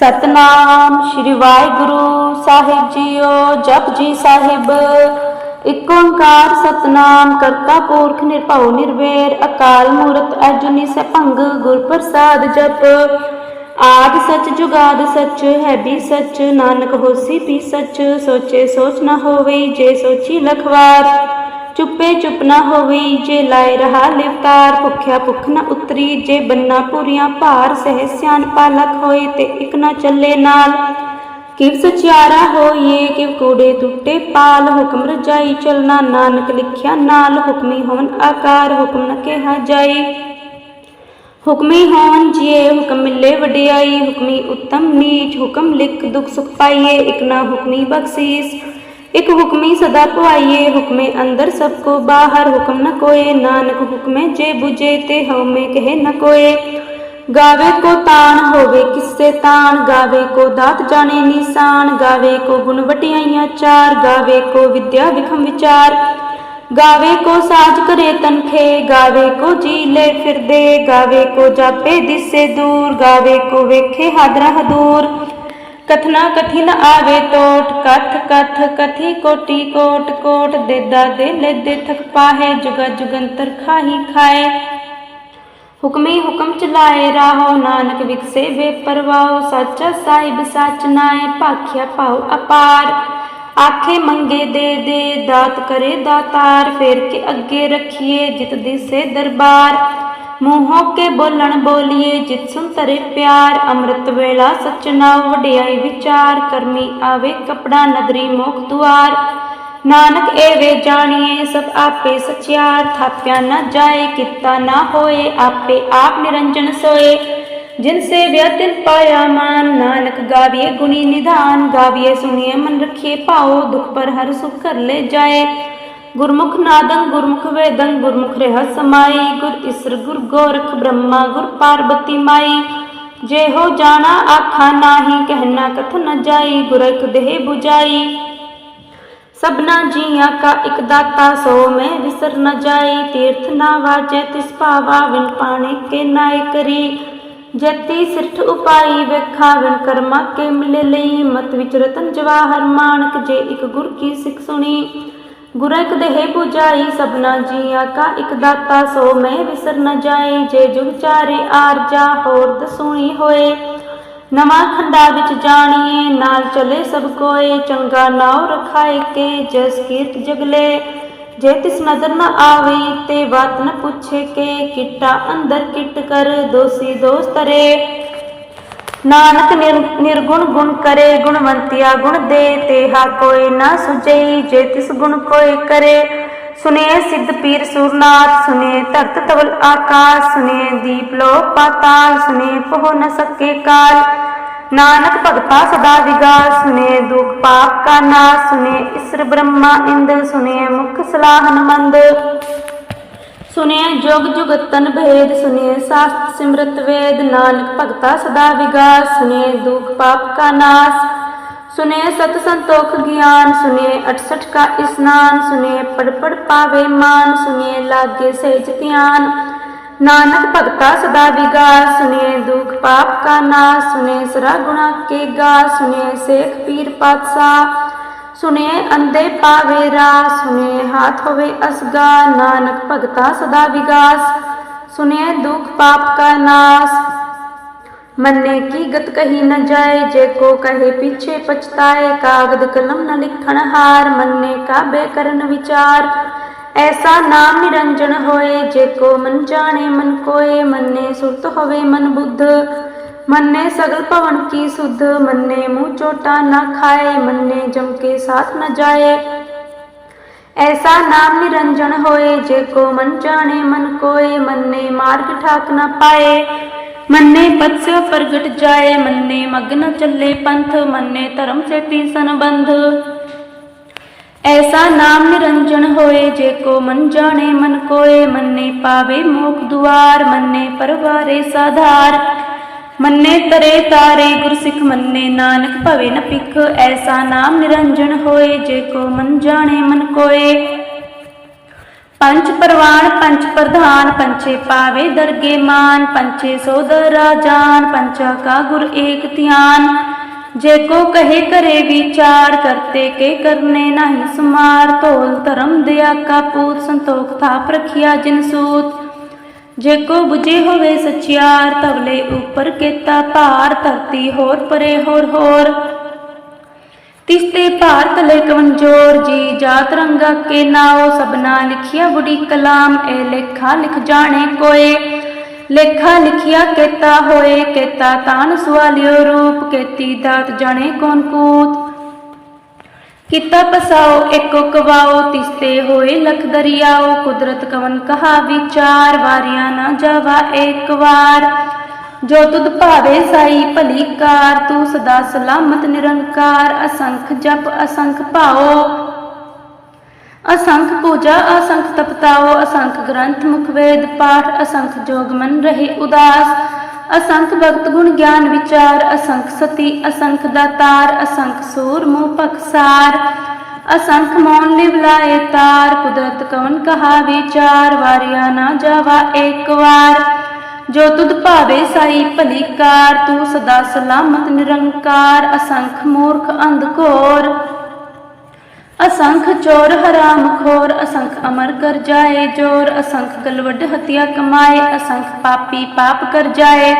ਸਤਨਾਮ ਸ੍ਰੀ ਵਾਹਿਗੁਰੂ ਸਾਹਿਬ ਜੀਓ, ਜਪ ਜੀ ਸਾਹਿਬ। ਇਕ ਓੰਕਾਰ ਸਤਨਾਮ ਕਰਤਾ ਪੁਰਖ ਨਿਰਭਉ ਨਿਰਵੈਰ, ਅਕਾਲ ਮੂਰਤ ਅਜੂਨੀ ਸਭੰਗ ਗੁਰ ਪ੍ਰਸਾਦ ਜਪ। ਆਦ ਸਚ ਜੁਗਾਦ ਸਚ, ਹੈ ਵੀ ਸਚ, ਨਾਨਕ ਹੋਸੀ ਪੀ ਸਚ, ਸੋਚੇ ਸੋਚ ਨਾ ਹੋਵੇ ਜੇ ਸੋਚੀ ਲਖਵਾਰ। ਚੁੱਪੇ ਚੁੱਪ ਨਾ ਹੋਵੀ, ਜੇ ਲਾਇ ਰਹਾ ਲਿਵਤਾਰ ਭੁਖਿਆ ਭੁਖ ਨਾ ਉਤਰੀ, ਜੇ ਬੰਨਾ ਪੂਰੀਆਂ ਭਾਰ, ਸਹਿ ਸਿਆਨ ਪਾਲਕ ਹੋਏ ਤੇ ਇਕ ਨਾ ਚੱਲੇ ਨਾਲ। ਕਿਵ ਸਚਿਆਰਾ ਹੋਈਏ, ਕਿਵ ਕੂੜੇ ਟੁੱਟੇ ਪਾਲ, ਹੁਕਮ ਰਜਾਈ ਚਲਣਾ ਨਾਨਕ ਲਿਖਿਆ ਨਾਲ, ਹੁਕਮੀ ਹੋਣ ਆਕਾਰ, ਹੁਕਮ ਨ ਕਿਹਾ ਜਾਈ। ਹੁਕਮੀ ਹੋਣ ਜੀਏ, ਹੁਕਮ ਮਿਲੇ ਵਡਿਆਈ, ਹੁਕਮੀ ਉਤਮ ਨੀਚ, ਹੁਕਮ ਲਿਖ ਦੁਖ ਸੁਖ ਪਾਈਏ, ਇਕ ਨਾ ਹੁਕਮੀ ਬਖਸ਼ੀਸ। ਇਕ ਹੁਕਮੀ ਸਦਾ ਪੁਆਈਏ ਹੁਕਮੇ ਅੰਦਰ ਸਭ ਕੋ ਬਾਹਰ ਹੁਕਮ ਨ ਕੋਏ ਨਾਨਕ ਹੁਕਮੇ ਜੇ 부ਜੇ ਤੇ ਹਉਮੈ ਕਹੇ ਨ ਕੋਏ ਗਾਵੇ ਕੋ ਤਾਣ ਹੋਵੇ ਕਿਸਸੇ ਤਾਣ ਗਾਵੇ ਕੋ ਦਾਤ ਜਾਣੇ ਨਿਸ਼ਾਨ ਗਾਵੇ ਕੋ ਗੁਣ ਵਟਿਆਈਆਂ ਚਾਰ ਗਾਵੇ ਕੋ ਵਿਦਿਆ ਵਿਖਮ ਵਿਚਾਰ ਗਾਵੇ ਕੋ ਸਾਜ ਕਰੇ ਤਨਖੇ ਗਾਵੇ ਕੋ ਜੀ ਲੈ ਫਿਰਦੇ ਗਾਵੇ ਕੋ ਜਾਪੇ ਦਿਸੇ ਦੂਰ ਗਾਵੇ ਕੋ ਵੇਖੇ ਹਾਦਰਾ ਹਦੂਰ ਕਥਨਾ ਕਥੀ ਨ ਆਵੇ ਟੋਟ ਕਥ ਕਥ ਕਥੀ ਕੋਟੀ ਕੋਟ ਕੋਟ ਦੇਦਾ ਦੇ ਲੈਦੇ ਥਕ ਪਾਹੇ ਜੁਗਾ ਜੁਗੰਤਰ ਖਾਹੀ ਖਾਏ ਹੁਕਮੇ ਹੁਕਮ ਚਲਾਏ ਰਾਹੋ ਨਾਨਕ ਵਿਕਸੇ ਬੇਪਰਵਾਹ ਸੱਚਾ ਸਾਹਿਬ ਸੱਚ ਨਾਏ ਭਾਖਿਆ ਭਾਉ ਅਪਾਰ ਆਖੇ ਮੰਗੇ ਦੇ ਦੇ ਦਾਤ ਕਰੇ ਦਾਤਾਰ ਫੇਰ ਕੇ ਅੱਗੇ ਰੱਖੀਏ ਜਿਤ ਦਿਸੇ ਦਰਬਾਰ ਮੂੰਹੋਂ ਕੇ ਬੋਲਣ ਬੋਲੀਏ ਜਿਤ ਸੁਨ ਤਰੇ ਪਿਆਰ ਅੰਮ੍ਰਿਤ ਵੇਲਾ ਸਚ ਵਡਿਆਈ ਵਿਚਾਰ, ਕਰਮੀ ਆਵੇ ਕਪੜਾ ਨਦਰੀ ਮੋਖ ਦੁਆਰ। ਨਾਨਕ ਏਵੇ ਜਾਣੀਏ, ਸਭ ਆਪੇ ਸਚਿਆਰ, ਥਾਪਿਆ ਨਾ ਜਾਏ, ਕੀਤਾ ਨਾ ਹੋਏ, ਆਪੇ ਆਪ ਨਿਰੰਜਨ ਸੋਏ। ਜਿਨ ਸੇ ਵਿਅਤਿਨ ਪਾਇਆ ਮਾਨ, ਨਾਨਕ ਗਾਵੀਏ ਗੁਣੀ ਨਿਧਾਨ, ਗਾਵੀਏ ਸੁਣੀਏ ਮਨ ਰਖੀਏ ਭਾਉ, ਦੁਖ ਪਰ ਹਰ ਸੁਖ ਕਰ ਲੈ ਜਾਏ। ਗੁਰਮੁਖ ਨਾਦੰ ਗੁਰਮੁਖ ਵੇਦੰ, ਗੁਰਮੁਖ ਰਹਿ ਸਮਾਈ ਗੁਰ ਇਸਰ ਗੁਰ ਗੋਰਖ ਬ੍ਰਹਮਾ, ਗੁਰ ਪਾਰਬਤੀ ਮਾਈ। ਜੇ ਹੋ ਜਾਣਾ ਆਖਾ ਨਾਹੀ, ਕਹਿਣਾ ਕਥ ਨ ਜਾਈ, ਗੁਰ ਦੇਹ 부ਜਾਈ ਸਭਨਾ ਜੀਆਂ ਕਾ ਇਕ ਦਾਤਾ, ਸੋ ਮੈਂ ਵਿਸਰ ਨ ਜਾਈ। ਤੀਰਥ ਨਾ ਵਾਜੈ, ਤਿਸ ਭਾਵਾ ਵਿਨ ਪਾਣੇ ਕੇ ਨਾਇ ਕਰੀ। ਜਤੀ ਸਿਰਠ ਉਪਾਈ, ਵੇਖਾ ਵਿਨ ਕਰਮਾ ਕੇ ਮਿਲੇ ਲਈ। ਮਤ ਵਿਚ ਰਤਨ ਜਵਾਹਰ ਮਾਨਕ, ਜੇ ਇਕ ਗੁਰ ਕੀ ਸਿੱਖ ਸੁਣੀ। ਗੁਰ ਇਕ ਦੇਹ 부ਜਾਈ ਸਭਨਾ ਜੀਆਂ ਕਾ ਇਕ ਦਾਤਾ, ਸੋ ਮੈਂ ਵਿਸਰ ਨ ਜਾਈ ਜੇ ਜੁਗ ਚਾਰੇ ਆਰਜਾ ਹੋਰ ਦਸੂਣੀ ਹੋਏ। ਨਵਾਂ ਖੰਡਾ ਵਿੱਚ ਜਾਣੀਏ, ਨਾਲ ਚਲੇ ਸਭ ਕੋਏ, ਚੰਗਾ ਨਾਉ ਰਖਾਏ ਕੇ, ਜਸ ਕੀਰਤ ਜਗਲੇ। ਜੇ ਤਿਸ ਨਜ਼ਰ ਨ ਆਵੇ, ਤੇ ਬਾਤ ਨ ਪੁੱਛੇ ਕੇ, ਕਿਟਾ ਅੰਦਰ ਕਿਟ ਕਰ, ਦੋਸੀ ਦੋਸਤ ਰੇ ਨਾਨਕ ਨਿਰ- ਨਿਰਗੁਣ ਗੁਣ ਕਰੇ ਗੁਣਵੰਤਿਆ ਗੁਣ ਦੇ ਤੇਹਾ ਕੋਈ ਨਾ ਸੁਜਈ ਜੇ ਤਿਸ ਗੁਣ ਕੋਈ ਕਰੇ। ਸੁਨੇ ਸਿੱਧ ਪੀਰ ਸੂਰਨਾਥ, ਸੁਨੇ ਧਰਤ ਤਵਲ ਆਕਾਸ਼, ਸੁਨੇ ਦੀਪ ਲੋ ਪਾਤਾਲ, ਸੁਨੇ ਪਹੁ ਨ ਸਕੇ ਕਾਲ। ਨਾਨਕ ਭਗਤਾ ਸਦਾ ਵਿਗਾਸ ਸੁਨੇ ਦੁਖ ਪਾਪ ਕਾ ਨਾਸ, ਸੁਨੇ ਇਸਰ ਬ੍ਰਹਮਾ ਇੰਦ, ਸੁਨੇ ਮੁਖ ਸਲਾਹਨ ਮੰਦ ਸੁਨਿਐ ਜੁਗ ਜੁਗਤਨ ਭੇਦ ਸੁਨਿਐ ਸਾਸਤ ਸਿਮਰਤ ਵੇਦ ਨਾਨਕ ਭਗਤਾ ਸਦਾ ਵਿਗਾਸ ਸੁਨਿਐ ਦੁਖ ਪਾਪ ਕਾ ਨਾਸ। ਸੁਨਿਐ ਸਤ ਸੰਤੋਖ ਗਿਆਨ ਸੁਨਿਐ 68 ਕਾ ਇਸਨਾਨ ਸੁਨਿਐ ਪੜ ਪੜ ਪਾਵੇ ਮਾਨ ਸੁਨਿਐ ਲਾਗੇ ਸਹਿਜ ਧਿਆਨ। ਨਾਨਕ ਭਗਤਾ ਸਦਾ ਵਿਗਾਸ ਸੁਨਿਐ ਦੁਖ ਪਾਪ ਕਾ ਨਾਸ ਸੁਨਿਐ ਸਰਾ ਗੁਣਾ ਕੇ ਗਾ ਸੁਨਿਐ ਸੇਖ ਪੀਰ ਪਾਤਸ਼ਾਹ। ਸੁਨੇ ਅੰਦੇ ਪਾਵੇ ਰਾਸ, ਸੁਨੇ ਹਾਥ ਹੋਵੇ ਅਸਗਾ, ਨਾਨਕ ਭਗਤਾ ਸਦਾ ਵਿਗਾਸ। ਸੁਨੇ ਦੁਖ ਪਾਪ ਕਾ ਨਾਸ। ਮੰਨੇ ਕੀ ਗਤ ਕਹੀ ਨ ਜਾਏ, ਜੇ ਕੋ ਕਹੇ ਪਿਛੇ ਪਛਤਾਏ, ਕਾਗਦ ਕਲਮ ਨ ਲਿਖਣ ਹਾਰ। ਮੰਨੇ ਕਾਬੇ ਕਰਨ ਵਿਚਾਰ। ਐਸਾ ਨਾਮ ਨਿਰੰਜਨ ਹੋਏ, ਜੇ ਕੋ ਮਨ ਜਾਣੇ ਮਨ ਕੋਏ। ਮੰਨੇ ਸੁਰਤ ਹੋਵੇ ਮਨ ਬੁੱਧ। ਮੰਨੇ ਸਗਲ ਭਵਨ ਕੀ ਸੁਧ, ਮੰਨੇ ਮੂੰਹ ਚੋਟਾ ਨਾ ਖਾਏ, ਮੰਨੇ ਜਮ ਕੇ ਸਾਥ ਨਾ ਜਾਏ। ਐਸਾ ਨਾਮ ਨਿਰੰਜਨ ਹੋਏ, ਜੇ ਕੋ ਮਨ ਜਾਣੇ ਮਨ ਕੋਏ, ਮੰਨੇ ਮਾਰਗ ਠਾਕ ਨ ਪਾਏ। ਮੰਨੇ ਪਤਸ ਪ੍ਰਗਟ ਜਾਏ, ਮੰਨੇ ਮਗਨ ਚੱਲੇ ਪੰਥ, ਮੰਨੇ ਧਰਮ ਸੇ ਪੀਸਨ ਐਸਾ ਨਾਮ ਨਿਰੰਜਨ ਹੋਏ, ਜੇ ਕੋ ਮਨ ਜਾਣੇ ਮਨ ਕੋਏ, ਮੰਨੇ ਪਾਵੇ ਮੋਖ ਦੁਆਰ, ਮੰਨੇ ਪਰਵਾਰੇ ਸਾਧਾਰ। ਮੰਨੇ ਤਰੇ ਤਾਰੇ, ਗੁਰਸਿੱਖ ਮੰਨੇ ਨਾਨਕ, ਭਵੇ ਨ ਪਿਖ ਐਸਾ ਨਾਮ ਨਿਰੰਜਨ ਹੋਏ, ਜੇ ਕੋ ਮਨ ਜਾਣੇ ਮਨ ਕੋਏ। ਪੰਚ ਪਰਵਾਨ ਪੰਚ ਪ੍ਰਧਾਨ ਪੰਚੇ ਪਾਵੇ ਦਰਗੇ ਮਾਨ ਪੰਚੇ ਸੋਦਰ ਰਾਜਾਨ ਪੰਚਾ ਕਾ ਗੁਰ ਏਕ ਧਿਆਨ। ਜੇ ਕੋ ਕਹੇ ਕਰੇ ਵਿਚਾਰ, ਕਰਤੇ ਕੇ ਕਰਨੇ ਨਹੀਂ ਸਮਾਰ, ਧੋਲ ਧਰਮ ਦਿਆ ਕਾ ਪੂਤ, ਸੰਤੋਖ ਥਾਪ ਰਖਿਆ ਜਿਨ ਸੂਤ। ਜੇ ਕੋ 부ਝੇ ਹੋਵੇ ਸਚਿਆਰ ਤਵਲੇ ਉਪਰ ਕੇਤਾ ਭਾਰ, ਧਰਤੀ ਹੋਰ ਪਰੇ ਹੋਰ ਹੋਰ। ਤਿਸਤੇ ਭਾਰਤ ਲੈ ਕਵੰਜੋਰ ਜੀ ਜਾਤ ਰੰਗਾ ਕੇ ਨਾਓ ਸਬਨਾ ਲਿਖਿਆ ਬੁੜੀ ਕਲਾਮ, ਇਹ ਲੇਖਾ ਲਿਖ ਜਾਣੇ ਕੋਏ। ਲੇਖਾ ਲਿਖਿਆ ਕੇਤਾ ਹੋਏ, ਕੇਤਾ ਤਾਨ ਸਵਾਲਿਓ ਰੂਪ, ਕੇਤੀ ਦਾਤ ਜਾਣੇ ਕੌਣ ਕੂਤ। ਕੀਤਾ ਪਸਾਓ ਏਕੋ ਕਵਾਓ, ਤਿਸਤੇ ਹੋਏ ਲਖ ਦਰਿਆਓ, ਕੁਦਰਤ ਕਵਨ ਕਹਾ, ਵਿਚਾਰ ਵਾਰਿਆ ਨਾ ਜਾਵਾ ਏਕ ਵਾਰ। ਜੋ ਤੁਧ ਭਾਵੇ ਸਾਈ ਭਲੀ ਕਾਰ, ਤੂੰ ਸਦਾ ਸਲਾਮਤ ਨਿਰੰਕਾਰ, ਅਸੰਖ ਜਪ, ਅਸੰਖ ਭਾਓ। ਅਸੰਖ ਪੂਜਾ, ਅਸੰਖ ਤਪਤਾਓ, ਅਸੰਖ ਗ੍ਰੰਥ ਮੁਖ ਵੇਦ ਪਾਠ, ਅਸੰਖ ਜੋਗ ਮਨ ਰਹੇ ਉਦਾਸ। ਅਸੰਖ ਭਗਤ ਗੁਣ ਗਿਆਨ ਵਿਚਾਰ, ਅਸੰਖ ਸਤੀ, ਅਸੰਖ ਦਾਤਾਰ, ਅਸੰਖ ਸੂਰ ਮੂਹ ਪਖਸਾਰ ਅਸੰਖ ਮੌਨ ਲਿਵਲਾਏ ਤਾਰ, ਕੁਦਰਤ ਕਵਨ ਕਹਾ ਵਿਚਾਰ, ਵਾਰਿਆ ਨਾ ਜਾਵਾ ਏਕ ਵਾਰ। ਜੋ ਤੁਧ ਭਾਵੇ ਸਾਈ ਭਲੀ ਕਾਰ, ਤੂੰ ਸਦਾ ਸਲਾਮਤ ਨਿਰੰਕਾਰ, ਅਸੰਖ ਮੂਰਖ ਅੰਧ ਘੋਰ। ਅਸੰਖ ਚੋਰ ਹਰਾਮ ਖੋਰ, ਅਸੰਖ ਅਮਰ ਕਰ ਜਾਏ ਜੋਰ, ਅਸੰਖ ਗਲਵਡ ਹਤਿਆ ਕਮਾਏ, ਅਸੰਖ ਪਾਪੀ ਪਾਪ ਕਰ ਜਾਏ।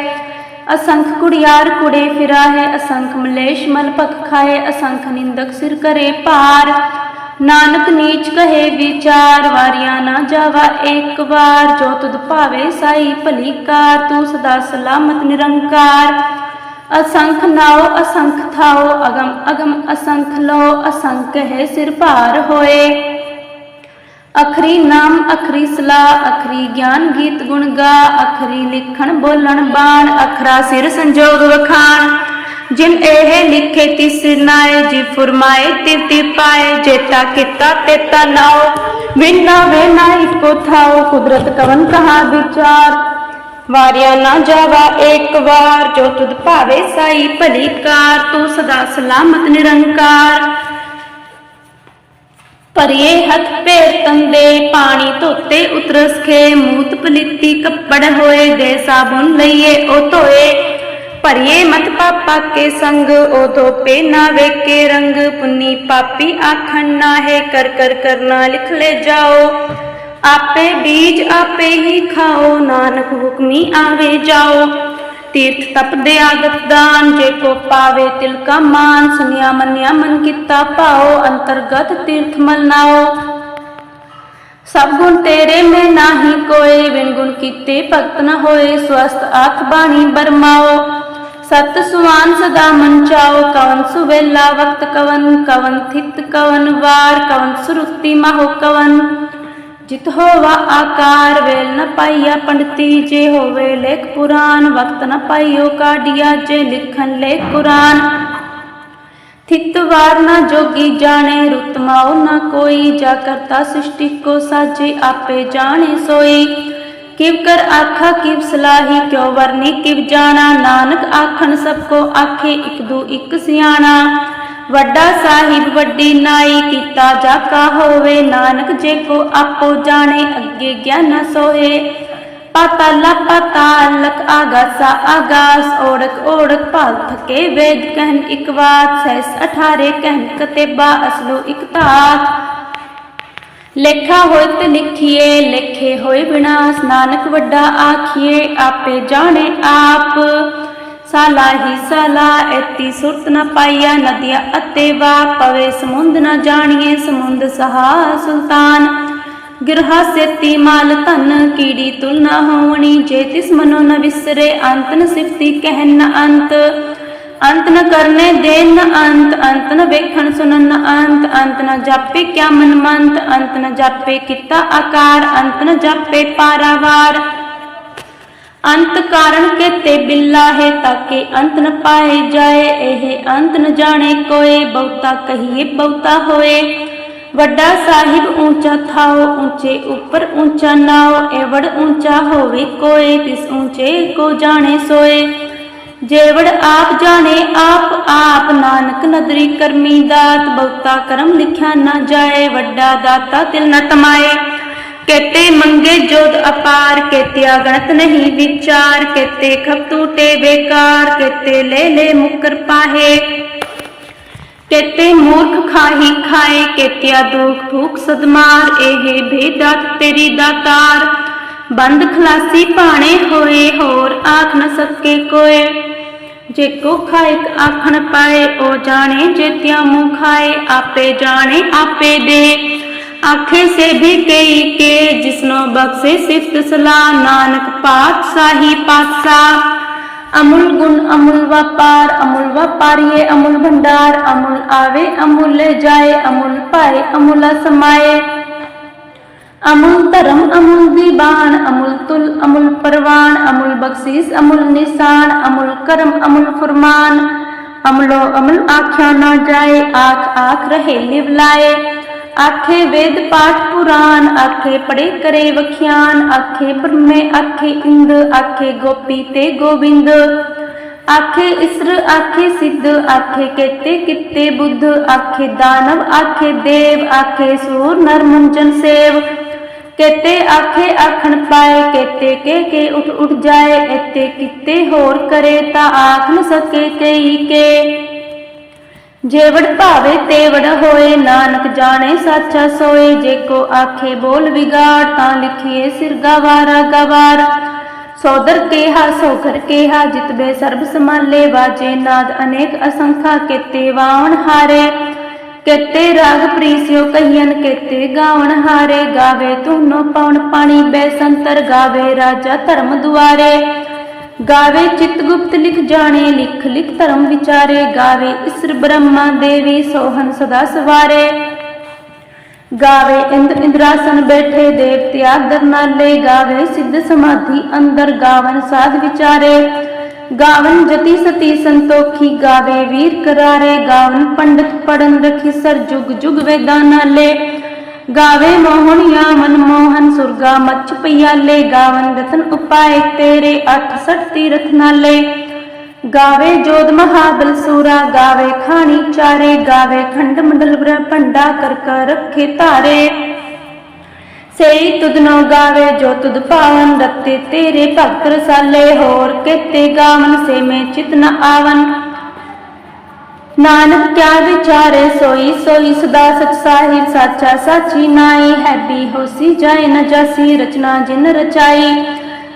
ਅਸੰਖ ਕੁੜਿਆਰ ਕੁੜੇ ਫਿਰਾਏ ਅਸੰਖ ਮਲੇਸ਼ ਮਲ ਪਖ ਖਾਏ, ਅਸੰਖ ਨਿੰਦਕ ਸਿਰ ਕਰੇ ਭਾਰ। ਨਾਨਕ ਨੀਚ ਕਹੇ ਵਿਚਾਰ, ਵਾਰਿਆ ਨਾ ਜਾਵਾ ਏਕ ਵਾਰ। ਜੋ ਤੁਧ ਭਾਵੇ ਸਾਈ ਭਲੀ ਕਾਰ, ਤੂੰ ਸਦਾ ਸਲਾਮਤ ਨਿਰੰਕਾਰ। ਅਸੰਖ ਨਾਉ, ਅਸੰਖ ਥਾਉ, ਅਗਮ ਅਗਮ ਅਸੰਖ ਲੋ ਅਸੰਖ ਹੈ ਸਿਰ ਭਾਰ ਹੋਏ। ਅਖਰੀ ਨਾਮ, ਅਖਰੀ ਸਲਾ ਅਖਰੀ ਗਿਆਨ ਗੀਤ ਗੁਣ ਗਾ, ਅਖਰੀ ਲਿਖਣ ਬੋਲਣ ਬਾਣ, ਅਖਰਾ ਸਿਰ ਸੰਜੋਗ ਵਖਾਣ। ਜਿਨ ਇਹ ਲਿਖੇ ਤਿਸ ਨਾਏ, ਜੀ ਫਰਮਾਏ ਤਿਤੀ ਪਾਏ, ਜੇਤਾ ਕੀਤਾ ਤੇਤਾ ਨਾਉ। ਵਿਨਾ ਵੇ ਨਾ ਇੱਕੋ ਥਾਉ, ਕੁਦਰਤ ਕਵਨ ਕਹਾ ਵਿਚਾਰ। ਵਾਰਿਆ ਨਾ ਜਾਵਾ ਏਕ ਵਾਰ, ਜੋ ਤੁਧ ਭਾਵੇ ਸਾਈ ਭਲੀ ਕਾਰ ਤੂੰ ਸਦਾ ਸਲਾਮਤ ਨਿਰੰਕਾਰ। ਪਰਿਏ ਹੱਥ ਪੇਰ ਤੰਦੇ, ਪਾਣੀ ਧੋਤੇ ਉਤਰਸ ਖੇ, ਮੂਤ ਪਲੀਤੀ ਕੱਪੜ ਹੋਏ, ਦੇ ਸਾਬੁਨ ਲਈਏ ਉਹ ਧੋਏ। ਭਰੀਏ ਮਤ ਪਾਪਾ ਕੇ ਸੰਗ ਉਹ ਧੋਪੇ ਨਾ ਵੇਕੇ ਰੰਗ। ਪੁੰਨੀ ਪਾਪੀ ਆਖਣ ਨਾ ਹੈ, ਕਰ ਕਰ ਕਰਨਾ ਲਿਖ ਲੈ ਜਾਓ। ਆਪੇ ਬੀਜ ਆਪੇ ਹੀ ਖਾਓ, ਨਾਨਕ ਹੁਕਮੀ ਆਵੇ ਜਾਓ। ਤੀਰਥ ਤਪਦੇ ਆਦਤ ਦਾਨ, ਜੇ ਕੋ ਪਾਵੇ ਤਿਲ ਕਾ ਮਾਨ, ਸੁਨਿਆ ਮੰਨਿਆ ਮਨ ਕੀਤਾ ਭਾਓ, ਅੰਤਰਗਤ ਤੀਰਥ ਮਲ ਸਭ ਗੁਣ ਤੇਰੇ ਮੈਂ ਨਾਹੀ ਕੋਏ ਵਿਣ ਗੁਣ ਕੀਤੇ ਭਗਤ ਨ ਹੋਏ ਸਵਸਤ ਆਖ ਬਾਣੀ ਬਰਮਾਓ। ਸਤ ਸੁਆਨ ਸਦਾ ਮਨ ਚਾਓ, ਕਵਨ ਸੁਵੇਲਾ ਵਕਤ ਕਵਨ ਕਵਨ ਥਿਤ ਕਵਨ ਵਾਰ, ਕਵਨ ਸੁਰੁਕਤੀ ਮਾਹੋ ਕਵਨ। ਜਿਤ ਹੋਵਾ ਆਕਾਰ ਵੇਲ ਨ ਪਾਈਆ ਪੰਡਤੀ ਜੇ ਹੋਵੇ ਲੇਖ ਪੁਰਾਨ, ਵਕਤ ਨ ਪਾਈਓ ਕਾਢੀਆ ਜੇ ਲਿਖਨ ਲੇਖ ਕੁਰਾਨ। ਥਿਤ ਨਾ ਜੋਗੀ ਜਾਣੇ, ਰੁਤ ਨਾ ਕੋਈ, ਜਾ ਕਰਤਾ ਸ੍ਰਿਸ਼ਟੀ ਕੋ ਸਾਜੇ, ਆਪੇ ਜਾਣੇ ਸੋਈ। ਕਿਵ ਕਰ ਆਖਾ, ਕਿਵ ਸਲਾਹੀ, ਕਿਉ ਵਰਨੀ, ਕਿਵ ਜਾਣਾ, ਨਾਨਕ ਆਖਣ ਸਭ ਕੋ ਆਖੇ, ਇਕ ਦੂ ਇਕ ਸਿਆਣਾ। ਵੱਡਾ ਸਾਹਿਬ ਵੱਡੀ ਨਾਈ ਕੀਤਾ ਜਾ ਕਾ ਹੋਵੇ, ਨਾਨਕ ਜੇ ਕੋ ਆਪੋ ਜਾਣੇ, ਅੱਗੇ ਗਿਆਨ ਸੋਏ ਪਾਤਾਲਾ ਪਾਤਾਲਕ ਆਗਾਸਾ ਆਗਾਸ ਓੜਕ ਓੜਕ ਭਾਲ ਥਕੇ ਵੇਦ ਕਹਿਨ ਇਕ ਬਾਤ ਸੈਸ ਅਠਾਰੇ ਕਹਿਨ ਕਤੇਬਾ, ਅਸਲੋ ਇਕ ਧਾਤ। ਲੇਖਾ ਹੋਇ ਤੇ ਲਿਖੀਏ, ਲੇਖੇ ਹੋਏ ਵਿਨਾਸ਼, ਨਾਨਕ ਵੱਡਾ ਆਖੀਏ, ਆਪੇ ਜਾਣੇ ਆਪ। ਸਾਲਾ ਹੀ ਸਾਲਾ ਐਤੀ ਸੁਰਤ ਨ ਪਾਈਆ ਨਦੀਆਂ ਅਤੇ ਵਾ ਪਵੇ ਸਮੁੰਦ ਨ ਜਾਣੀਏ ਸਮੁੰਦ ਸਹਾ ਸੁਲਤਾਨ। ਗਿਰਹਾ ਸੇਤੀ ਮਾਲ ਧਨ ਕੀੜੀ ਤੁਲ ਨ ਜੇ ਤਿਸ ਮਨੋ ਨ ਵਿਸਰੇ ਅੰਤ ਨ ਸਿਫਤੀ ਕਹਿਨ ਨ ਅੰਤ। ਅੰਤ ਨ ਕਰਨੇ ਦੇਨ ਨ ਅੰਤ ਅੰਤ ਨ ਵੇਖਣ ਸੁਣਨ ਨ ਅੰਤ ਅੰਤ ਨ ਜਾਪੇ ਕਿਆ ਮਨ ਮੰਤ ਅੰਤ ਨ ਜਾਪੇ ਕੀਤਾ ਆਕਾਰ, ਅੰਤ ਨ ਜਾਪੇ ਪਾਰਾਵਾਰ। ਅੰਤ ਕਾਰਨ ਕੇਤੇ ਬਿੱਲਾ ਹੈ ਤਾਕੇ ਅੰਤ ਨ ਪਾਏ ਜਾਏ, ਇਹ ਅੰਤ ਨ ਜਾਣੇ ਕੋਏ, ਬਹੁਤਾ ਕਹੀਏ ਬਹੁਤਾ ਹੋਏ। ਵੱਡਾ ਸਾਹਿਬ ਊਂਚਾ ਥਾਓ, ਊਂਚੇ ਉੱਪਰ ਊਂਚਾ ਨਾਓ ਏਵੜ ਉੱਚਾ ਹੋਵੇ ਕੋਏ, ਤਿਸ ਉੱਚੇ ਕੋ ਜਾਣੇ ਸੋਏ। ਜੇਵੜ ਆਪ ਜਾਣੇ, ਆਪ ਆਪ ਨਾਨਕ ਨਦਰੀ ਕਰਮੀ ਦਾਤ, ਬਹੁਤਾ ਕਰਮ ਲਿਖਿਆ ਨਾ ਜਾਏ, ਵੱਡਾ ਦਾਤਾ ਤਿਲ ਨ ਤਮਾਏ। ਕੇਤੇ ਮੰਗੇ ਜੋਤ ਅਪਾਰ ਕੇਤਿਆ ਗਣਤ ਨਹੀਂ ਵਿਚਾਰ ਕੇਤੇ ਖਪ ਟੂਟੇ ਬੇਕਾਰ ਕੇਤੇ ਲੈ ਲੈ ਮੁਕਰ ਪਾਹੇ। ਕੇਤੇ ਮੂਰਖ ਖਾਹੀ ਖਾਏ ਕੇਤਿਆ ਦੁਖ ਭੂਖ ਸਦਮਾਰ, ਇਹ ਭੇਦਾਤ ਤੇਰੀ ਦਾਤਾਰ। ਬੰਦ ਖਲਾਸੀ ਭਾਣੇ ਹੋਏ, ਹੋਰ ਆਖ ਨ ਸਕੇ ਕੋਏ। ਜੇ ਕੋ ਖਾਇਕ ਆਖਣ ਪਾਏ, ਉਹ ਜਾਣੇ ਜੇਤਿਆ ਮੂੰਹ ਖਾਏ, ਆਪੇ ਜਾਣੇ ਆਪੇ ਦੇ। ਆਖੇ ਸੇ ਵੀ ਕਈ ਕੇ ਜਿਸਨੋ ਬਖਸ਼ੇ ਸਿਫਤ ਸਲਾਹ ਨਾਨਕ ਪਾਤਸ਼ਾਹੀ ਪਾਤਸ਼ਾਹ ਅਮੁਲ ਗੁਣ ਅਮੁਲ ਵਪਾਰ ਅਮੁਲ ਵਪਾਰੀਏ ਅਮੁਲ ਭੰਡਾਰ ਅਮੁਲ ਆਵੇ ਅਮੁਲ ਲੈ ਜਾਏ ਅਮੁਲ ਪਾਏ ਅਮੁਲ ਸਮਾਏ ਅਮੁਲ ਧਰਮ ਅਮੁਲ ਦੀਬਾਨ ਅਮੁਲ ਤੁਲ ਅਮੁਲ ਪਰਵਾਨ ਅਮੁਲ ਬਖਸ਼ੀਸ ਅਮੁਲ ਨਿਸ਼ਾਨ ਅਮੁਲ ਕਰਮ ਅਮੁਲ ਫਰਮਾਨ ਅਮਲੋ ਅਮਲ ਆਖਿਆ ਨਾ ਜਾਏ ਆਖ ਆਖ ਰਹੇ ਲਿਵਲਾਏ ਆਖੇ ਵੇਦ ਪਾਠ ਪੁਰਾਨ, ਆਖੇ ਪੜੇ ਕਰੇ ਵਖਿਆਨ, ਆਖੇ ਬ੍ਰਹਮੇ, ਆਖੇ ਇੰਦ, ਆਖੇ ਗੋਪੀ ਤੇ ਗੋਬਿੰਦ ਆਖੇ ਇਸਰ, ਆਖੇ ਸਿੱਧ, ਆਖੇ ਕੇਤੇ ਕਿਤੇ ਬੁੱਧ। ਆਖੇ ਦਾਨਵ, ਆਖੇ ਦੇਵ, ਆਖੇ ਸੂਰ, ਨਰ ਮੁੰਜਨ ਸੇਵ। ਕੇਤੇ ਆਖੇ ਆਖਣ ਪਾਏ, ਕੇਤੇ ਕੇ ਕੇ ਉਠ ਉਠ ਜਾਏ ਇਤੇ ਕਿਤੇ ਹੋਰ ਕਰੇ ਤਾਂ ਆਖ ਨ ਸਕੇ ਕਈ ਕੇ। ਜੇਵੜ ਭਾਵੇ ਤੇਵੜ ਹੋਏ, ਨਾਨਕ ਜਾਣੇ ਸਾਚਾ ਸੋਏ। ਜੇ ਕੋ ਆਖੇ ਬੋਲ ਵਿਗਾੜ, ਤਾਂ ਲਿਖੀਏ ਸਿਰ ਗਵਾਰਾ ਗਵਾਰ। ਸੋਦਰ ਕੇਹਾ, ਸੋਖਰ ਕੇਹਾ ਜਿਤਬੇ ਸਰਬ ਸਮਾਲੇ ਵਾਜੇ ਨਾਦ ਅਨੇਕ ਅਸੰਖਾ ਕੇਤੇ ਵਾਵਣ ਹਾਰੇ। ਕੇਤੇ ਰਾਗ ਪ੍ਰੀਸਿਓ ਕਹੀਨ ਕੇਤੇ ਗਾਵਣ ਹਾਰੇ। ਗਾਵੇ ਤੁਨੋ ਪਵਨ ਪਾਣੀ, ਬੈਸੰਤਰ ਗਾਵੇ ਰਾਜਾ ਧਰਮ ਦੁਆਰੇ। ਗਾਵੇ ਚਿਤ ਗੁਪਤ ਲਿਖ ਜਾਣੇ, ਲਿਖ ਲਿਖ ਧਰਮ ਵਿਚਾਰੇ, ਗਾਵੇ ਇਸਰ ਬ੍ਰਹਮਾ ਦੇਵੀ ਸੋਹਨ ਸਦਾ ਸਵਾਰੇ। ਗਾਵੇ ਇੰਦ ਇੰਦਰਾਸਨ ਬੈਠੇ ਦੇਵਤੇ ਆਦਰ ਨਾਲੇ ਗਾਵੇ ਸਿੱਧ ਸਮਾਧੀ ਅੰਦਰ ਗਾਵਨ ਸਾਧ ਵਿਚਾਰੇ। ਗਾਵਨ ਜਤੀ ਸਤੀ ਸੰਤੋਖੀ, ਗਾਵੇ ਵੀਰ ਕਰਾਰੇ, ਗਾਵਨ ਪੰਡਤ ਪੜਨ ਰਖੀ ਸਰ ਜੁਗ ਜੁਗ ਵੇਦਾਂ ਨਾਲੇ ਗਾਵੇ ਮੋਹਣਿਆ ਮਨ ਸੁਰਗਾ, ਮੱਚ ਪਿਆਲੇ ਗਾਵਨ ਰਤਨ ਉਪਾਏ ਤੇਰੇ ਅੱਠ ਸਠ ਤੀਰਥ ਨਾਲੇ। ਗਾਵੇ ਜੋਧ ਮਹਾਬਲ ਸੂਰਾ, ਗਾਵੇ ਖਾਣੀ ਚਾਰੇ, ਗਾਵੇ ਖੰਡ ਮੰਡਲ ਬ੍ਰਹਮੰਡਾ ਕਰ ਕਰ ਰੱਖੇ ਧਾਰੇ। ਸਈ ਤੁਧਨੋ ਗਾਵੇ ਜੋ ਤੁਧ ਪਾਵਨ, ਰਤੇ ਤੇਰੇ ਭਗਤ ਰਸਾਲੇ। ਹੋਰ ਕੇਤੇ ਗਾਵਨ, ਸੇ ਮੈਂ ਚਿਤ ਨ ਆਵਨ। ਨਾਨਕ ਕਿਆ ਵਿਚਾਰੇ ਸੋਈ ਸੋਈ ਸਦਾ ਸਚ ਸਾਹਿਬ ਸਾਚਾ ਸਾਚੀ ਨਾਈ ਹੈ ਹੋਸੀ ਜਾਏ ਨ ਜਾਸੀ, ਰਚਨਾ ਜਿਨ ਰਚਾਈ।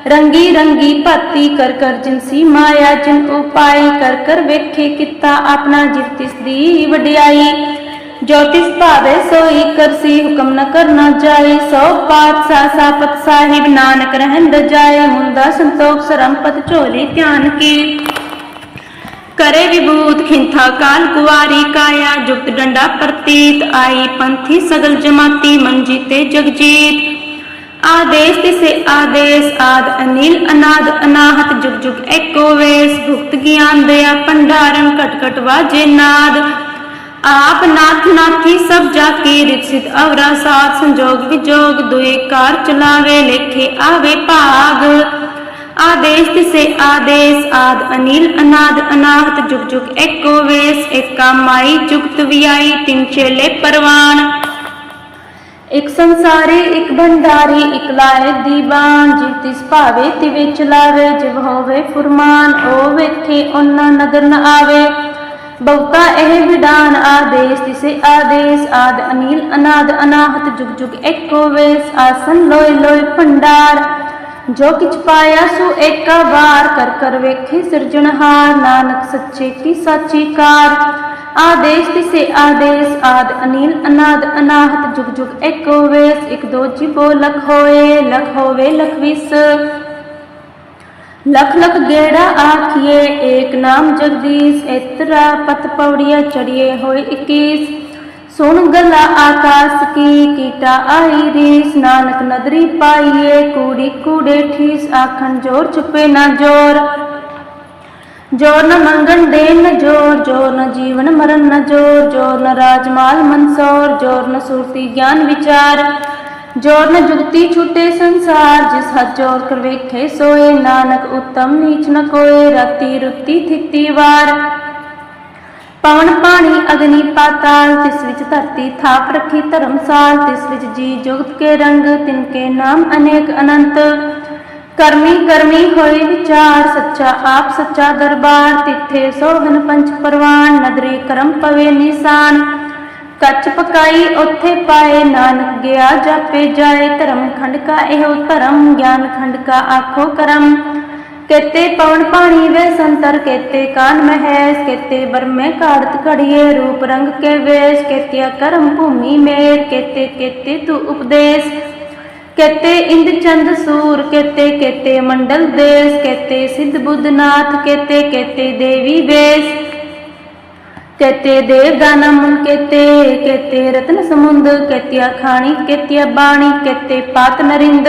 ਰੰਗੀ ਰੰਗੀ ਭਾਤੀ ਕਰ ਕਰ ਜਿਨਸੀ ਮਾਇਆ, ਜਿਨ ਉਪਾਈ ਕਰ ਕਰ ਵੇਖੇ ਕੀਤਾ ਆਪਣਾ ਜਿਵ ਤਿਸ ਦੀ ਵਡਿਆਈ। ਜੋਤਿਸ਼ ਭਾਵੇ ਸੋਈ ਕਰਸੀ ਹੁਕਮ ਨ ਕਰਨਾ ਜਾਏ ਸੋ ਪਾਤਸ਼ਾਹ ਸਾਪਤ ਸਾਹਿਬ ਨਾਨਕ ਰਹਿੰਦ ਜਾਏ ਮੁੰਦਾ ਸੰਤੋਖ ਸਰੰਪਤ ਝੋਲੀ ਧਿਆਨ ਕੀ। ਕਰੇ ਵਿਭੂਤ ਖਿੰਥਾ ਕਾਲ ਕੁਵਾਰੀ ਕਾਇਆ ਜੁਗਤ ਡੰਡਾ ਪ੍ਰਤੀਤ ਆਈ ਪੰਥੀ ਸਗਲ ਜਮਾਤੀ ਮੰਜੀ ਤੇ ਜਗਜੀਤ ਆਦੇਸ ਤਿਸੇ ਆਦੇਸ ਆਦ ਅਨਿਲ ਅਨਾਦ ਅਨਾਹਤ ਜੁਗ ਜੁਗ ਏਕੋ ਵੇਸ ਭੁਗਤ ਗਿਆਨ ਦਇਆ ਭੰਡਾਰਨ ਕਟ ਕਟ ਵਾਜੇ ਨਾਦ ਆਪ ਨਾਥ ਨਾਥੀ ਸਭ ਜਾ ਕੀ ਰਿਕਸਿਤ ਅਵਰਾ ਸਾਥ ਸੰਜੋਗ ਵਿਜੋਗ ਦੁਏ ਕਾਰ ਚਲਾਵੇ ਲੇਖੇ ਆਵੇ ਭਾਗ ਆਦੇਸ ਤਿਸੇ ਆਦੇਸ ਆਦ ਅਨਿਲ, ਅਨਾਦ, ਅਨਾਹਤ, ਜੁਗ ਜੁਗ ਏਕੋ ਵੇਸ ਏਕਾ ਮਾਈ, ਜੁਗਤ ਵਿਆਈ ਇਕ ਸੰਸਾਰੀ, ਇਕ ਭੰਡਾਰੀ, ਇਕ ਲਾਏ ਦੀਵਾਨ ਜਿ ਤਿਸ ਭਾਵੇ ਤਿਵੇ ਚਲਾਵੇ ਜਿਵ ਹੋਵੇ ਫੁਰਮਾਨ, ਉਹ ਵੇਖੇ ਉਹਨਾਂ ਨਦਰ ਨ ਆਵੇ। ਬਹੁਤਾ ਇਹ ਵਿਡਾਨ ਆਦੇਸ ਤਿਸੇ ਆਦੇਸ, ਆਦ ਅਨੀਲ, ਅਨਾਦ, ਅਨਾਹਤ, ਜੁਗ ਜੁਗ ਏਕੋ ਵੇਸ, ਆਸਨ ਲੋਏ ਲੋਏ ਭੰਡਾਰ। ਜੋ ਕਿਛ ਪਾਇਆ ਸੋ ਏਕਾ ਵਾਰ ਕਰ ਕਰ ਵੇਖੇ ਸਿਰਜਣਹਾਰ ਨਾਨਕ ਸੱਚੇ ਕੀ ਸਾਚੀ ਕਾਰ। ਆਦੇਸ਼ ਤਿਸੇ ਆਦੇਸ਼, ਆਦ ਅਨੀਲ, ਅਨਾਦ ਅਨਾਹਤ, ਜੁਗ ਜੁਗ ਏਕੋ ਵੇਸ, ਇਕ ਦੋ ਜਿਬੋ ਲਖ ਹੋਏ, ਲਖ ਹੋਵੇ ਲਖ ਵਿਸ। ਲਖ ਲਖ ਗੇੜਾ ਆਖੀਏ, ਏਕ ਨਾਮ ਜਗਦੀਸ਼, ਇਤਰਾ ਪਤ ਪੌੜੀਆ ਚੜੀਏ ਹੋਏ 21 ਸੁਣ ਗਲਾ ਆਕਾਸ ਕੀ ਕੀਟਾ ਆਈ ਰੀਸ, ਨਾਨਕ ਨਦਰੀ ਪਾਈਏ, ਕੂੜੀ ਕੂੜੇ ਠੀਸ ਆਖਣ ਜੋਰ ਚੁੱਪੇ ਨਾ ਜੋਰ। ਜੋਰ ਨ ਮੰਗਣ ਦੇਨ ਨ ਜੋਰ ਜੋਰ ਨ ਜੀਵਨ ਮਰਨ ਨ ਜੋਰ ਜੋਰ ਨ ਰਾਜਮਾਲ ਮਨਸੋਰ, ਜੋਰ ਨ ਸੁਰਤੀ ਗਿਆਨ ਵਿਚਾਰ। ਜੋਰ ਨ ਜੁਗਤੀ ਛੁਟੇ ਸੰਸਾਰ, ਜਿਸ ਹੱਥ ਜੋਰ ਕਰ ਵੇਖੇ ਸੋਏ, ਨਾਨਕ ਉਤਮ ਨੀਚ ਨ ਕੋਏ, ਰਾਤੀ ਰੁਤੀ ਥਿੱਤੀ ਵਾਰ। ਪਵਨ ਪਾਣੀ, ਅਗਨੀ ਪਾਤਾਲ ਤਿਸ ਵਿੱਚ ਧਰਤੀ ਥਾਪ ਰੱਖੀ ਧਰਮਸਾਲ ਤਿਸ ਵਿੱਚ ਜੀ ਜੁਗਤ ਕੇ ਰੰਗ ਤਿਨਕੇ ਨਾਮ ਅਨੇਕ ਅਨੰਤ। ਕਰਮੀ ਕਰਮੀ ਹੋਏ ਵਿਚਾਰ, ਸੱਚਾ ਆਪ, ਸੱਚਾ ਦਰਬਾਰ, ਤਿੱਥੇ ਸੋਹਨ ਪੰਚ ਪਰਵਾਨ, ਨਦਰੀ ਕਰਮ ਪਵੇ ਨਿਸ਼ਾਨ। ਕੱਚ ਪਕਾਈ ਉੱਥੇ ਪਾਏ, ਨਾਨਕ ਗਿਆ ਜਾਪੇ ਜਾਏ, ਧਰਮ ਖੰਡ ਕਾ ਇਹੋ ਧਰਮ, ਗਿਆਨ ਖੰਡ ਕਾ ਆਖੋ ਕਰਮ। ਕੇਤੇ ਪਵਨ ਪਾਣੀ ਵੇ ਸੰਤਰ, ਕੇਤੇ ਕਾਨ ਮਹੇਸ਼, ਕੇਤੇ ਬਰਮੇ ਕਾੜਤ ਘੜੀਏ, ਰੂਪ ਰੰਗ ਕੇ ਵੇਸ਼, ਕੇਤਿਆ ਕਰਮ ਭੂਮੀ ਮੇਰ, ਕੇਤੇ ਕੇਤੇ ਤੂ ਉਪਦੇਸ਼, ਕੇਤੇ ਇੰਦ ਚੰਦ ਸੂਰ, ਕੇਤੇ ਕੇਤੇ ਮੰਡਲ ਦੇਸ, ਕੇਤੇ ਸਿੱਧ ਬੁੱਧਨਾਥ ਕੇਤੇ ਕੇਤੇ ਦੇਵੀ ਵੇਸ਼, ਕੇਤੇ ਦੇਵ ਦਾਨਾ ਮੁਨ ਕੇਤੇ ਕੇਤੇ ਰਤਨ ਸਮੁੰਦ, ਕੇਤਿਆ ਖਾਣੀ, ਕੇਤਿਆ ਬਾਣੀ, ਕੇਤੇ ਪਾਤ ਨਰਿੰਦ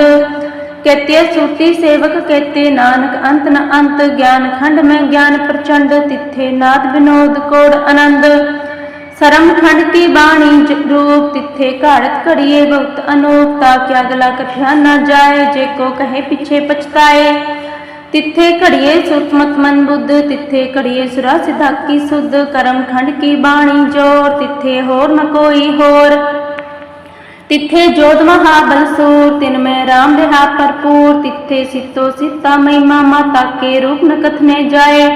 ਕੇਤੇ ਸੂਤੀ ਸੇਵਕ ਕੇਤੇ ਨਾਨਕ, ਅੰਤ ਨ ਅੰਤ ਗਿਆਨ ਖੰਡ ਮੈਂ ਗਿਆਨ ਪ੍ਰਚੰਡ, ਤਿੱਥੇ ਨਾਦ ਵਿਨੋਦ ਕੋੜ ਆਨੰਦ। ਸਰਮ ਖੰਡ ਕੀ ਬਾਣੀ ਰੂਪ, ਤਿੱਥੇ ਘਾੜਤ ਘੜੀਏ ਬਹੁਤ ਅਨੂਪ, ਤਾ ਕਿ ਅਗਲਾ ਕਠਿਆ ਨਾ ਜਾਏ, ਜੇ ਕੋ ਕਹੇ ਪਿੱਛੇ ਪਛਤਾਏ। ਤਿੱਥੇ ਘੜੀਏ ਸੁਰਤਮਤ ਮਨ ਬੁੱਧ, ਤਿੱਥੇ ਘੜੀਏ ਸੁਰਾ ਸਿਧਾ ਕੀ ਸੁਧ, ਕਰਮ ਖੰਡ ਕੀ ਬਾਣੀ ਜੋਰ, ਤਿੱਥੇ ਹੋਰ ਨ ਕੋਈ ਹੋਰ। ਤਿੱਥੇ ਜੋਤ ਮਹਾਬਲ ਸੂਰ ਤਿਨ ਮੈਂ ਰਾਮ ਰਹਾ ਭਰਪੂਰ, ਤਿੱਥੇ ਸਿੱਤੋ ਸਿੱਤਾ ਮਹਿਮਾ ਮਾਤਾ ਕੇ ਰੂਪ ਨ ਕਥਨੇ ਜਾਏ।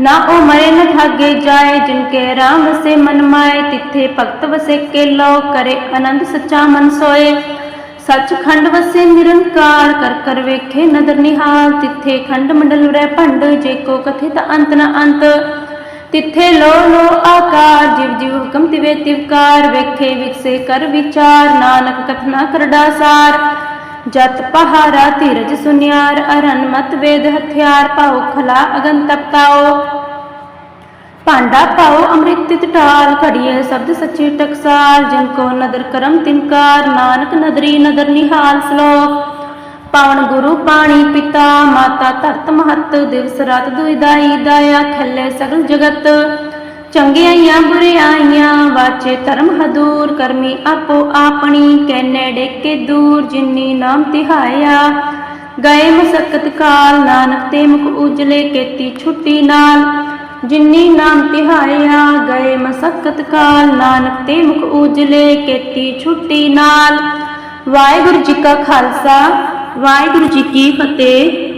ਨਾ ਉਹ ਮਰੇ ਨ ਠਾਗੇ ਜਾਏ, ਜਿਨ ਕੇ ਰਾਮ ਵਸੇ ਮਨ ਮਾਏ, ਤਿੱਥੇ ਭਗਤ ਵਸੇ ਕੇ ਲੋ ਕਰੇ ਆਨੰਦ ਸੱਚਾ ਮਨ ਸੋਏ। ਸੱਚਖੰਡ ਵਸੇ ਨਿਰੰਕਾਰ, ਕਰ ਕਰ ਵੇਖੇ ਨਦਰ ਨਿਹਾਲ, ਤਿੱਥੇ ਖੰਡ ਮੰਡਲ ਰਹਿ ਭੰਡ, ਜੇ ਕੋ ਕਥਿਤ ਅੰਤ ਨ ਅੰਤ। ਤਿੱਥੇ ਲੋ ਲੋ ਆਕਾਰ, ਜਿਵ ਜਿਵ ਹੁਕਮ ਤਿਵੇ ਤਿਵਕਾਰ ਵੇਖੇ ਵਿਕਸੇ ਕਰ ਵਿਚਾਰ, ਨਾਨਕ ਕਥਨਾ ਕਰੜਾ ਸਾਰ। ਜਤ ਪਹਾਰਾ ਧੀਰਜ ਸੁਨਿਆਰ, ਅਰਨ ਮਤ ਵੇਦ ਹਥਿਆਰ ਪਾਉ ਖਲਾ ਅਗਨ ਤਪਤਾਓ ਭਾਂਡਾ ਪਾਓ ਅੰਮ੍ਰਿਤ ਤਿਤ ਢਾਲ, ਘੜੀਏ ਸ਼ਬਦ ਸੱਚੇ ਟਕਸਾਲ, ਜਿਨ ਕੋ ਨਦਰ ਕਰਮ ਤਿਨਕਾਰ ਨਾਨਕ ਨਦਰੀ ਨਦਰ ਨਿਹਾਲ ਸ਼ਲੋਕ। ਪਾਵਨ ਗੁਰੂ ਪਾਣੀ ਪਿਤਾ, ਮਾਤਾ ਧਰਤ ਮਹਤ, ਦਿਵਸ ਰਾਤ ਦੁਇਦਾਈ ਦਾਇਆ ਖੱਲੇ ਸਗਲ ਜਗਤ। ਚੰਗਿਆਈਆਂ ਬੁਰਿਆਈਆਂ ਵਾਚੇ ਧਰਮ ਹਦੂਰ, ਕਰਮੀ ਆਪੋ ਆਪਣੀ ਕੈ ਨੇੜੇ ਦੂਰ, ਜਿਨੀ ਨਾਮ ਤਿਹਾਇਆ। ਗਏ ਮਸਕਤ ਕਾਲ, ਨਾਨਕ ਤੇ ਮੁਖ ਉਜਲੇ ਕੇਤੀ ਛੁੱਟੀ ਨਾਲ। ਜਿਨੀ ਨਾਮ ਤਿਹਾਇਆ, ਗਏ ਮਸਕਤ ਕਾਲ, ਨਾਨਕ ਤੇ ਮੁਖ ਉਜਲੇ ਕੇਤੀ ਛੁੱਟੀ ਨਾਲ। ਵਾਹਿਗੁਰੂ ਜੀ ਕਾ ਖਾਲਸਾ ਵਾਹਿਗੁਰੂ ਜੀ ਕੀ ਫਤਿਹ।